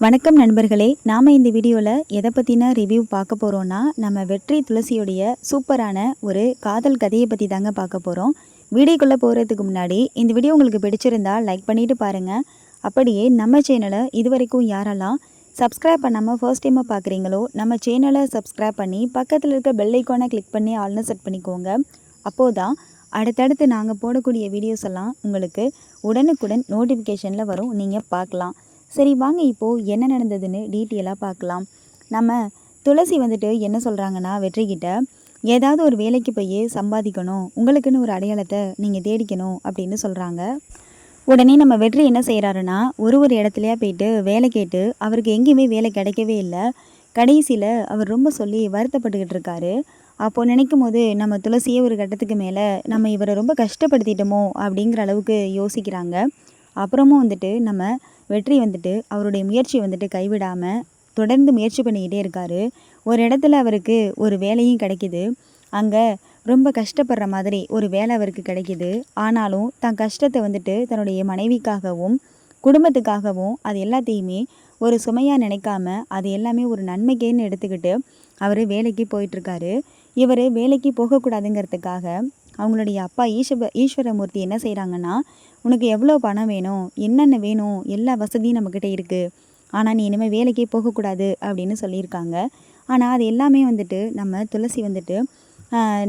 வணக்கம் நண்பர்களே நாம் இந்த வீடியோவில் எதை பற்றின ரிவ்யூ பார்க்க போகிறோன்னா நம்ம வெற்றி துளசியுடைய சூப்பரான ஒரு காதல் கதையை பற்றி தாங்க பார்க்க போகிறோம் வீடியோக்குள்ளே போகிறதுக்கு முன்னாடி இந்த வீடியோ உங்களுக்கு பிடிச்சிருந்தா லைக் பண்ணிவிட்டு பாருங்கள் அப்படியே நம்ம சேனலை இது வரைக்கும் யாரெல்லாம் சப்ஸ்கிரைப் பண்ணாமல் ஃபர்ஸ்ட் டைமாக பார்க்குறீங்களோ நம்ம சேனலை சப்ஸ்கிரைப் பண்ணி பக்கத்தில் இருக்க பெல் ஐக்கானை கிளிக் பண்ணி ஆல்னு செட் பண்ணிக்கோங்க. அப்போது தான் அடுத்தடுத்து நாங்கள் போடக்கூடிய வீடியோஸ் எல்லாம் உங்களுக்கு உடனுக்குடன் நோட்டிஃபிகேஷனில் வரும். நீங்கள் பார்க்கலாம். சரி வாங்க இப்போது என்ன நடந்ததுன்னு டீட்டெயிலாக பார்க்கலாம். நம்ம துளசி வந்துட்டு என்ன சொல்கிறாங்கன்னா வெற்றிக்கிட்ட ஏதாவது ஒரு வேலைக்கு போய் சம்பாதிக்கணும் உங்களுக்குன்னு ஒரு அடையாளத்தை நீங்கள் தேடிக்கணும் அப்படின்னு சொல்கிறாங்க உடனே நம்ம வெற்றி என்ன செய்கிறாருன்னா ஒரு ஒரு இடத்துலையா போயிட்டு வேலை கேட்டு அவருக்கு எங்கேயுமே வேலை கிடைக்கவே இல்லை. கடைசியில் அவர் ரொம்ப சொல்லி வருத்தப்பட்டுக்கிட்டு இருக்காரு. அப்போது நினைக்கும் போது நம்ம துளசியே ஒரு கட்டத்துக்கு மேலே நம்ம இவரை ரொம்ப கஷ்டப்படுத்திட்டோமோ அப்படிங்கிற அளவுக்கு யோசிக்கிறாங்க. அப்புறமும் வந்துட்டு நம்ம வெற்றி வந்துட்டு அவருடைய முயற்சி வந்துட்டு கைவிடாமல் தொடர்ந்து முயற்சி பண்ணிக்கிட்டே இருக்கார். ஒரு இடத்துல அவருக்கு ஒரு வேலையும் கிடைக்கிது. அங்கே ரொம்ப கஷ்டப்படுற மாதிரி ஒரு வேலை அவருக்கு கிடைக்கிது. ஆனாலும் தன் கஷ்டத்தை வந்துட்டு தன்னுடைய மனைவிக்காகவும் குடும்பத்துக்காகவும் அது எல்லாத்தையுமே ஒரு சுமையாக நினைக்காம அது எல்லாமே ஒரு நன்மைக்கேன்னு எடுத்துக்கிட்டு அவர் வேலைக்கு போயிட்டுருக்காரு. இவர் வேலைக்கு போகக்கூடாதுங்கிறதுக்காக அவங்களுடைய அப்பா ஈஸ்வர ஈஸ்வரமூர்த்தி என்ன செய்கிறாங்கன்னா உனக்கு எவ்வளோ பணம் வேணும் என்னென்ன வேணும் எல்லா வசதியும் நம்மக்கிட்ட இருக்குது ஆனால் நீ இனிமேல் வேலைக்கே போகக்கூடாது அப்படின்னு சொல்லியிருக்காங்க. ஆனால் அது எல்லாமே வந்துட்டு நம்ம துளசி வந்துட்டு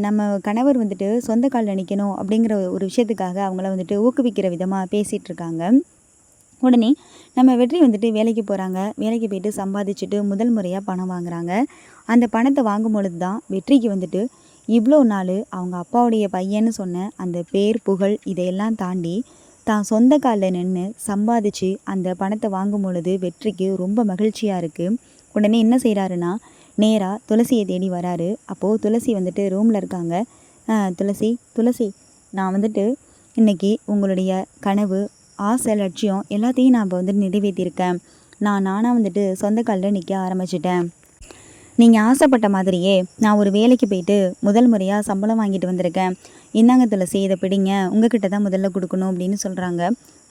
நம்ம கணவர் வந்துட்டு சொந்த காலில் நிற்கணும் அப்படிங்கிற ஒரு விஷயத்துக்காக அவங்கள வந்துட்டு ஊக்குவிக்கிற விதமாக பேசிகிட்டு இருக்காங்க உடனே நம்ம வெற்றி வந்துட்டு வேலைக்கு போகிறாங்க வேலைக்கு போயிட்டு சம்பாதிச்சுட்டு முதல் முறையாக பணம் வாங்குறாங்க. அந்த பணத்தை வாங்கும் பொழுது தான் வெற்றிக்கு வந்துட்டு இவ்வளோ நாள் அவங்க அப்பாவுடைய பையன்னு சொன்ன அந்த பேர் புகழ் இதையெல்லாம் தாண்டி தான் சொந்த காலில் நின்று சம்பாதிச்சு அந்த பணத்தை வாங்கும் பொழுது வெற்றிக்கு ரொம்ப மகிழ்ச்சியாக இருக்குது உடனே என்ன செய்கிறாருன்னா நேராக துளசியை தேடி வராரு. அப்போது துளசி வந்துட்டு ரூமில் இருக்காங்க. துளசி துளசி நான் வந்துட்டு இன்றைக்கி உங்களுடைய கனவு ஆசை லட்சியம் எல்லாத்தையும் நான் இப்போ வந்துட்டு நிறைவேற்றியிருக்கேன் நான் நானாக வந்துட்டு சொந்த காலில் நிற்க ஆரம்பிச்சிட்டேன். நீங்கள் ஆசைப்பட்ட மாதிரியே நான் ஒரு வேலைக்கு போயிட்டு முதல் முறையாக சம்பளம் வாங்கிட்டு வந்திருக்கேன். இந்தாங்க துளசி இதை பிடிங்க. உங்ககிட்ட தான் முதல்ல கொடுக்கணும் அப்படின்னு சொல்கிறாங்க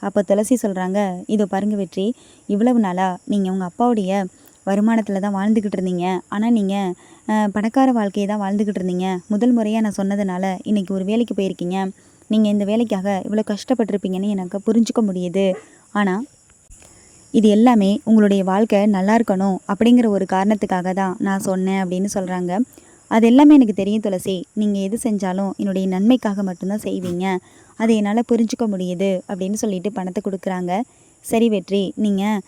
அப்போ துளசி சொல்கிறாங்க இதோ பாருங்க வெற்றி இவ்வளவு நாளாக நீங்கள் உங்கள் அப்பாவுடைய வருமானத்தில் தான் வாழ்ந்துக்கிட்டு இருந்தீங்க. ஆனால் நீங்கள் பணக்கார வாழ்க்கையை தான் வாழ்ந்துக்கிட்டு இருந்தீங்க. முதல் முறையாக நான் சொன்னதுனால இன்றைக்கி ஒரு வேலைக்கு போயிருக்கீங்க. நீங்கள் இந்த வேலைக்காக இவ்வளோ கஷ்டப்பட்டிருப்பீங்கன்னு எனக்கு புரிஞ்சுக்க முடியுது. ஆனால் இது எல்லாமே உங்களுடைய வாழ்க்கை நல்லா இருக்கணும் அப்படிங்கிற ஒரு காரணத்துக்காக தான் நான் சொன்னேன் அப்படின்னு சொல்கிறாங்க அது எல்லாமே எனக்கு தெரியும் துளசி. நீங்கள் எது செஞ்சாலும் என்னுடைய நன்மைக்காக மட்டும்தான் செய்வீங்க. அதை என்னால் புரிஞ்சுக்க முடியுது அப்படின்னு சொல்லிட்டு பணத்தை கொடுக்குறாங்க. சரி வெற்றி நீங்கள்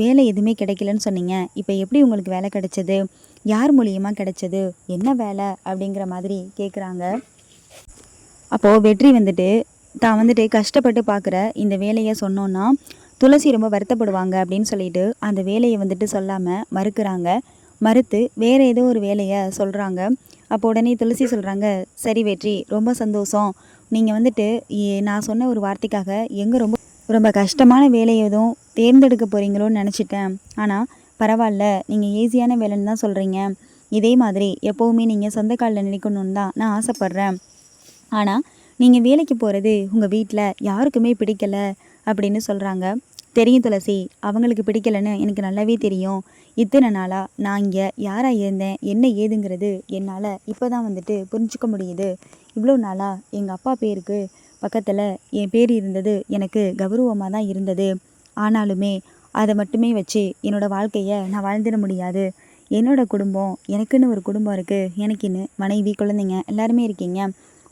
வேலை எதுவுமே கிடைக்கலன்னு சொன்னீங்க. இப்போ எப்படி உங்களுக்கு வேலை கிடைச்சது? யார் மூலியமாக கிடைச்சது? என்ன வேலை? அப்படிங்கிற மாதிரி கேட்குறாங்க அப்போது வெற்றி வந்துட்டு தான் வந்துட்டு கஷ்டப்பட்டு பார்க்குற இந்த வேலையை சொன்னோன்னா துளசி ரொம்ப வருத்தப்படுவாங்க அப்படின்னு சொல்லிட்டு அந்த வேலையை வந்துட்டு சொல்லாமல் மறுக்கிறாங்க. மறுத்து வேறு ஏதோ ஒரு வேலையை சொல்கிறாங்க அப்போ உடனே துளசி சொல்கிறாங்க சரி வெற்றி ரொம்ப சந்தோஷம். நீங்கள் வந்துட்டு நான் சொன்ன ஒரு வார்த்தைக்காக எங்கே ரொம்ப ரொம்ப கஷ்டமான வேலை எதுவும் தேர்ந்தெடுக்க போகிறீங்களோன்னு நினச்சிட்டேன். ஆனால் பரவாயில்ல நீங்கள் ஈஸியான வேலைன்னு தான் சொல்கிறீங்க இதே மாதிரி எப்போவுமே நீங்கள் சொந்த காலில் நினைக்கணும்னு தான் நான் ஆசைப்பட்றேன். ஆனால் நீங்கள் வேலைக்கு போகிறது உங்கள் வீட்டில் யாருக்குமே பிடிக்கலை. அப்படின்னு சொல்கிறாங்க தெரியும் துளசி அவங்களுக்கு பிடிக்கலன்னு எனக்கு நல்லாவே தெரியும். இத்தனை நாளாக நான் இங்கே யாராக இருந்தேன்? என்ன ஏதுங்கிறது என்னால் இப்போ தான் வந்துட்டு புரிஞ்சுக்க முடியுது. இவ்வளோ நாளாக எங்கள் அப்பா பேருக்கு பக்கத்தில் என் பேர் இருந்தது எனக்கு கௌரவமாக தான் இருந்தது. ஆனாலுமே அதை மட்டுமே வச்சு என்னோடய வாழ்க்கையை நான் வாழ்ந்துட முடியாது. என்னோடய குடும்பம் எனக்குன்னு ஒரு குடும்பம் இருக்குது எனக்குன்னு மனைவி குழந்தைங்க எல்லாருமே இருக்கீங்க.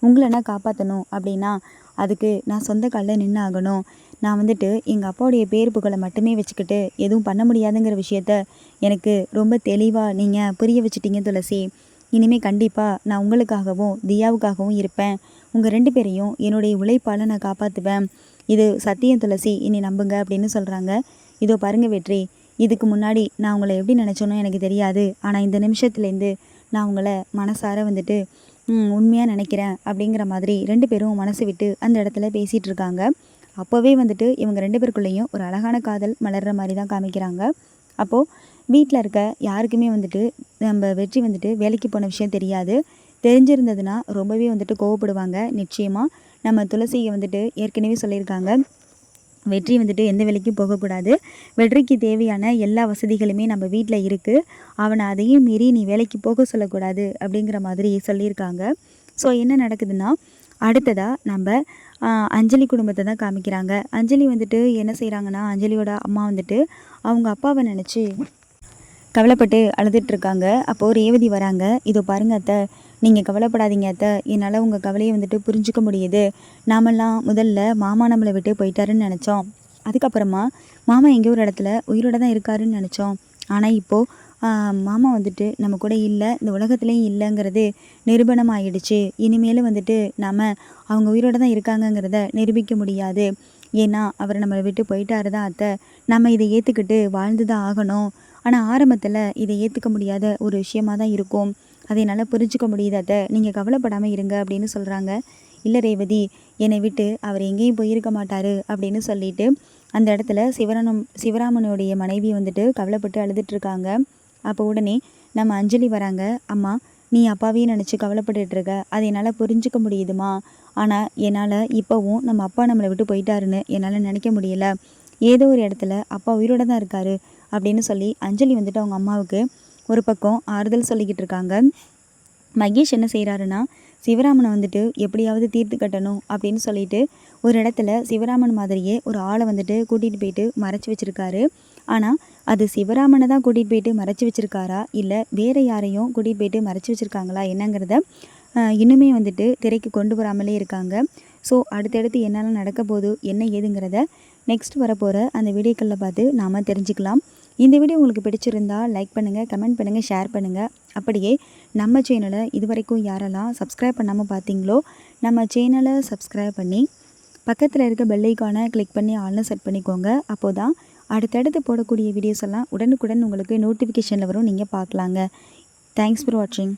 உங்களை நான் காப்பாற்றணும் அப்படின்னா அதுக்கு நான் சொந்த காலில் நின்று ஆகணும் நான் வந்துட்டு எங்கள் அப்பாவுடைய பேர் புகழை மட்டுமே வச்சுக்கிட்டு எதுவும் பண்ண முடியாதுங்கிற விஷயத்த எனக்கு ரொம்ப தெளிவாக நீங்கள் புரிய வச்சுட்டீங்க துளசி. இனிமேல் கண்டிப்பாக நான் உங்களுக்காகவும் தியாவுக்காகவும் இருப்பேன். உங்கள் ரெண்டு பேரையும் என்னுடைய உழைப்பால் நான் காப்பாற்றுவேன் இது சத்தியம் துளசி இனி நம்புங்க அப்படின்னு சொல்கிறாங்க இதோ பாருங்க வெற்றி. இதுக்கு முன்னாடி நான் உங்களை எப்படி நினச்சோன்னு எனக்கு தெரியாது. ஆனால் இந்த நிமிஷத்துலேருந்து நான் உங்களை மனசார வந்துட்டு உண்மையாக நினைக்கிறேன் அப்படிங்கிற மாதிரி ரெண்டு பேரும் மனசு விட்டு அந்த இடத்துல பேசிகிட்டு இருக்காங்க. அப்போவே வந்துட்டு இவங்க ரெண்டு பேருக்குள்ளேயும் ஒரு அழகான காதல் மலர்ற மாதிரி தான் காமிக்கிறாங்க. அப்போது வீட்டில் இருக்க யாருக்குமே வந்துட்டு நம்ம வெற்றி வந்துட்டு வேலைக்கு போன விஷயம் தெரியாது. தெரிஞ்சிருந்ததுன்னா ரொம்பவே வந்துட்டு கோவப்படுவாங்க. நிச்சயமாக நம்ம துளசியை வந்துட்டு ஏற்கனவே சொல்லியிருக்காங்க. வெற்றி வந்துட்டு எந்த வேலைக்கும் போகக்கூடாது. வெற்றிக்கு தேவையான எல்லா வசதிகளுமே நம்ம வீட்டில் இருக்குது அவனை அதையும் மீறி நீ வேலைக்கு போக சொல்லக்கூடாது அப்படிங்கிற மாதிரி சொல்லியிருக்காங்க. ஸோ என்ன நடக்குதுன்னா அடுத்ததாக நம்ம அஞ்சலி குடும்பத்தை தான் காமிக்கிறாங்க. அஞ்சலி வந்துட்டு என்ன செய்கிறாங்கன்னா அஞ்சலியோட அம்மா வந்துட்டு அவங்க அப்பாவை நினச்சி கவலைப்பட்டு அழுதுட்ருக்காங்க அப்போது ரேவதி வராங்க. இதோ பாருங்க அத்தை நீங்கள் கவலைப்படாதீங்க அத்தை. என்னால் உங்கள் கவலையை வந்துட்டு புரிஞ்சிக்க முடியுது. நாமெல்லாம் முதல்ல மாமா நம்மளை விட்டு போயிட்டாருன்னு நினச்சோம். அதுக்கப்புறமா மாமா எங்கே ஒரு இடத்துல உயிரோட தான் இருக்காருன்னு நினச்சோம். ஆனால் இப்போது மாமா வந்துட்டு நம்ம கூட இல்லை இந்த உலகத்துலேயும் இல்லைங்கிறது நிரூபணம் ஆயிடுச்சு இனிமேலும் வந்துட்டு நாம் அவங்க உயிரோடு தான் இருக்காங்கங்கிறத நிரூபிக்க முடியாது. ஏன்னா அவர் நம்மளை விட்டு போயிட்டாரு தான் அத்தை. நம்ம இதை ஏற்றுக்கிட்டு வாழ்ந்து தான் ஆகணும். ஆனால் ஆரம்பத்தில் இதை ஏற்றுக்க முடியாத ஒரு விஷயமாக தான் இருக்கும். அதை என்னால் புரிஞ்சுக்க முடியுது அத்தை. நீங்கள் கவலைப்படாமல் இருங்க அப்படின்னு சொல்கிறாங்க இல்லை ரேவதி என்னை விட்டு அவர் எங்கேயும் போயிருக்க மாட்டார் அப்படின்னு சொல்லிட்டு அந்த இடத்துல சிவராமன் சிவராமனுடைய மனைவி வந்துட்டு கவலைப்பட்டு அழுதுட்ருக்காங்க அப்போ உடனே நம்ம அஞ்சலி வராங்க அம்மா நீ அப்பாவையும் நினச்சி கவலைப்பட்டுருக்க அதை என்னால் புரிஞ்சுக்க முடியுதுமா? ஆனால் என்னால் இப்போவும் நம்ம அப்பா நம்மளை விட்டு போயிட்டாருன்னு என்னால் நினைக்க முடியல. ஏதோ ஒரு இடத்துல அப்பா உயிரோட தான் இருக்காரு அப்படின்னு சொல்லி அஞ்சலி வந்துட்டு அவங்க அம்மாவுக்கு ஒரு பக்கம் ஆறுதல் சொல்லிக்கிட்டு இருக்காங்க. மகேஷ் என்ன செய்கிறாருன்னா சிவராமனை வந்துட்டு எப்படியாவது தீர்த்து கட்டணும் அப்படின்னு சொல்லிட்டு ஒரு இடத்துல சிவராமன் மாதிரியே ஒரு ஆளை வந்துட்டு கூட்டிகிட்டு போயிட்டு மறைச்சி வச்சுருக்காரு. ஆனால் அது சிவராமனை தான் கூட்டிகிட்டு போயிட்டு மறைச்சி வச்சுருக்காரா? இல்லை வேறு யாரையும் கூட்டிகிட்டு போயிட்டு மறைச்சி வச்சுருக்காங்களா? என்னங்கிறத இன்னுமே வந்துட்டு திரைக்கு கொண்டு வராமலே இருக்காங்க. ஸோ அடுத்தடுத்து என்னெல்லாம் நடக்க போகுது என்ன ஏதுங்கிறத நெக்ஸ்ட் வரப்போகிற அந்த வீடியோக்களில் பார்த்து நாம் தெரிஞ்சுக்கலாம். இந்த வீடியோ உங்களுக்கு பிடிச்சிருந்தா லைக் பண்ணுங்கள் கமெண்ட் பண்ணுங்கள் ஷேர் பண்ணுங்கள் அப்படியே நம்ம சேனலை இது வரைக்கும் யாரெல்லாம் சப்ஸ்கிரைப் பண்ணாமல் பார்த்தீங்களோ நம்ம சேனலை சப்ஸ்கிரைப் பண்ணி பக்கத்தில் இருக்க பெல்லைக்கான கிளிக் பண்ணி ஆல்னு செட் பண்ணிக்கோங்க. அப்போ தான் அடுத்தடுத்து போடக்கூடிய வீடியோஸ் எல்லாம் உடனுக்குடன் உங்களுக்கு நோட்டிஃபிகேஷனில் வரும். நீங்கள் பார்க்கலாங்க. தேங்க்ஸ் ஃபார் வாட்சிங்